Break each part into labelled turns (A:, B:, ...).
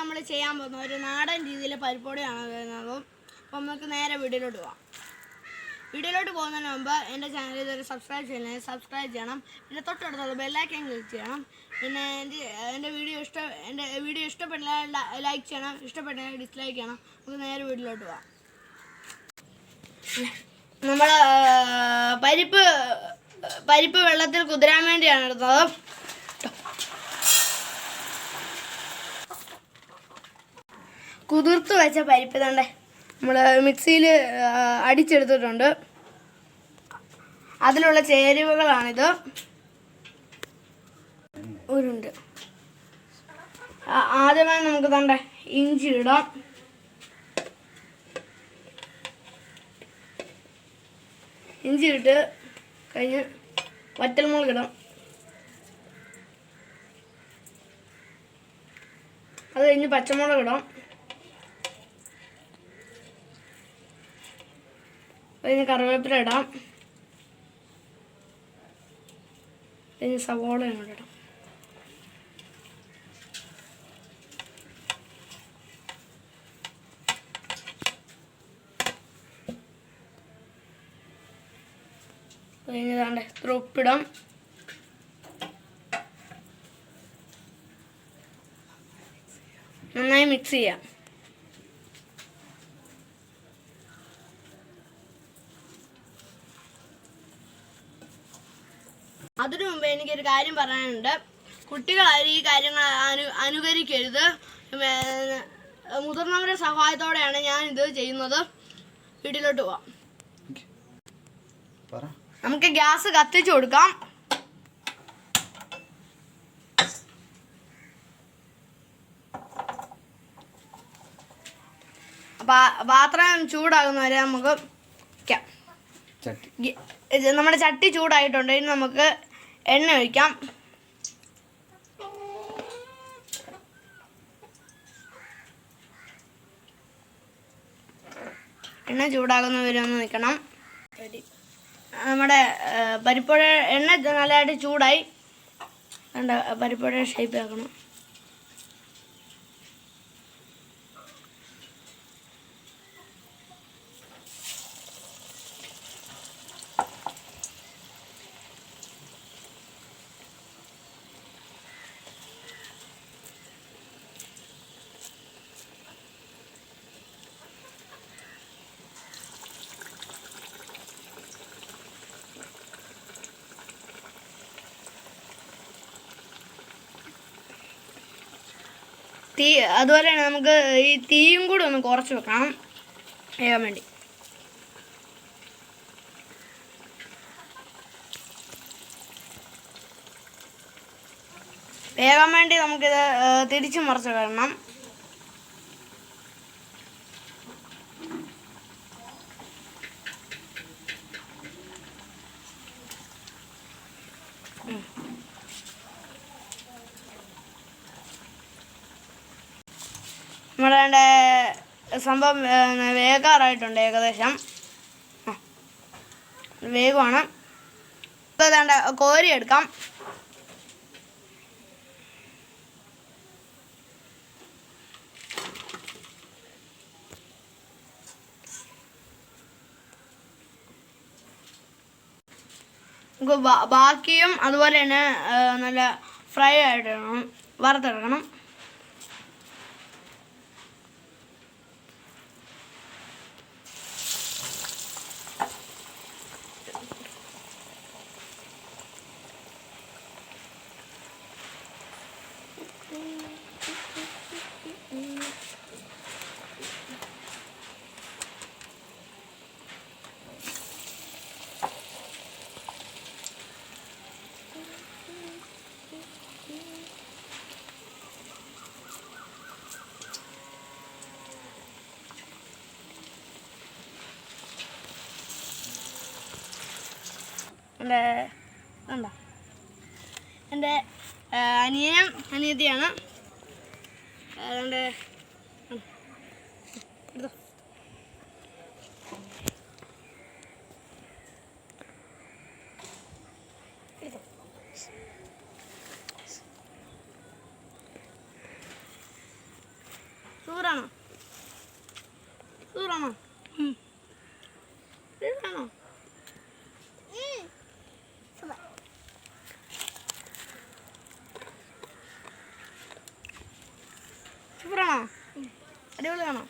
A: നമ്മൾ ചെയ്യാൻ പോകുന്നത്. ഒരു നാടൻ രീതിയിൽ പരിപ്പോടിയാണ് വരുന്നത്. അപ്പം നമുക്ക് നേരെ വീഡിയോയിലോട്ട് പോവാം. വീഡിയോയിലോട്ട് പോകുന്നതിന് മുമ്പ് എന്റെ ചാനൽ ഇതൊരു സബ്സ്ക്രൈബ് ചെയ്യണം. സബ്സ്ക്രൈബ് ചെയ്യണം. പിന്നെ തൊട്ടടുത്തുള്ള ബെല്ലൈക്കൻ ക്ലിക്ക് ചെയ്യണം. പിന്നെ എന്റെ എന്റെ വീഡിയോ ഇഷ്ടം എന്റെ വീഡിയോ ഇഷ്ടപ്പെട്ടാൽ ലൈക്ക് ചെയ്യണം. ഇഷ്ടപ്പെട്ടാൽ ഡിസ്ലൈക്ക് ചെയ്യണം. നമുക്ക് നേരെ വീഡിയോയിലോട്ട് പോവാം. നമ്മൾ പരിപ്പ് പരിപ്പ് വെള്ളത്തിൽ കുതിരാൻ വേണ്ടിയാണ് എടുത്തത്. കുതിർത്ത് വെച്ച പരിപ്പ് തണ്ടേ നമ്മൾ മിക്സിയിൽ അടിച്ചെടുത്തിട്ടുണ്ട്. അതിലുള്ള ചേരുവകളാണിത്. ഉരുണ്ട്. ആദ്യമായി നമുക്ക് തണ്ടേ ഇഞ്ചി ഇടാം. ഇഞ്ചി ഇട്ട് കഴിഞ്ഞ് വറ്റൽമുളക് ഇടാം. അത് കഴിഞ്ഞ് പച്ചമുളക് ഇടാം. കഴിഞ്ഞ് കറിവേപ്പില ഇടാം. പിന്നെ സവോള ഇങ്ങോട്ട് ഇടാം. കഴിഞ്ഞതാണ്ട് ഇത്ര ഉപ്പിടാം. നന്നായി മിക്സ് ചെയ്യാം. അതിനു മുമ്പ് എനിക്കൊരു കാര്യം പറയാനുണ്ട്. കുട്ടികളാരും ഈ കാര്യങ്ങൾ അനു അനുകരിക്കരുത്. മുതിർന്നവരുടെ സഹായത്തോടെയാണ് ഞാൻ ഇത് ചെയ്യുന്നത്. വീട്ടിലോട്ട് പോവാം. നമുക്ക് ഗ്യാസ് കത്തിച്ചു കൊടുക്കാം. പാത്രം ചൂടാകുന്ന വരെ നമുക്ക് നമ്മുടെ ചട്ടി ചൂടായിട്ടുണ്ട്. ഇനി നമുക്ക് എണ്ണ ഒഴിക്കാം. എണ്ണ ചൂടാകുന്ന വരെ ഒന്ന് നിൽക്കണം. നമ്മുടെ പരിപ്പുഴ എണ്ണ നല്ലതായിട്ട് ചൂടായി. പരിപ്പുഴ ഷേപ്പ് ആക്കണം. തീ അതുപോലെ തന്നെ നമുക്ക് ഈ തീയും കൂടി ഒന്ന് കുറച്ച് വെക്കണം. വേകാൻ വേണ്ടി. വേകാൻ വേണ്ടി നമുക്കിത് തിരിച്ച് മറിച്ച് കിടണം നമ്മുടെ സംഭവം വേകാറായിട്ടുണ്ട് ഏകദേശം. വേഗമാണ്. ഏതാണ്ട് കോരി എടുക്കാം. ബാക്കിയും അതുപോലെ തന്നെ നല്ല ഫ്രൈ ആയിട്ടിടണം വറുത്തെടുക്കണം. എന്റെ എന്താ എന്റെ അനിയനും അനിയത്തിയാണ്. അതുകൊണ്ട് സൂറാണോ എടുത്തോ. അടിപൊളിയാണോ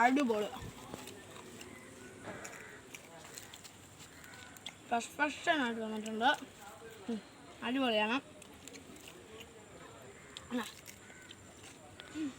A: അടിപൊളി ഫ്രഷ് ഫ്രഷനായിട്ട് വന്നിട്ടുണ്ട് അടിപൊളിയാണ്. ഉം.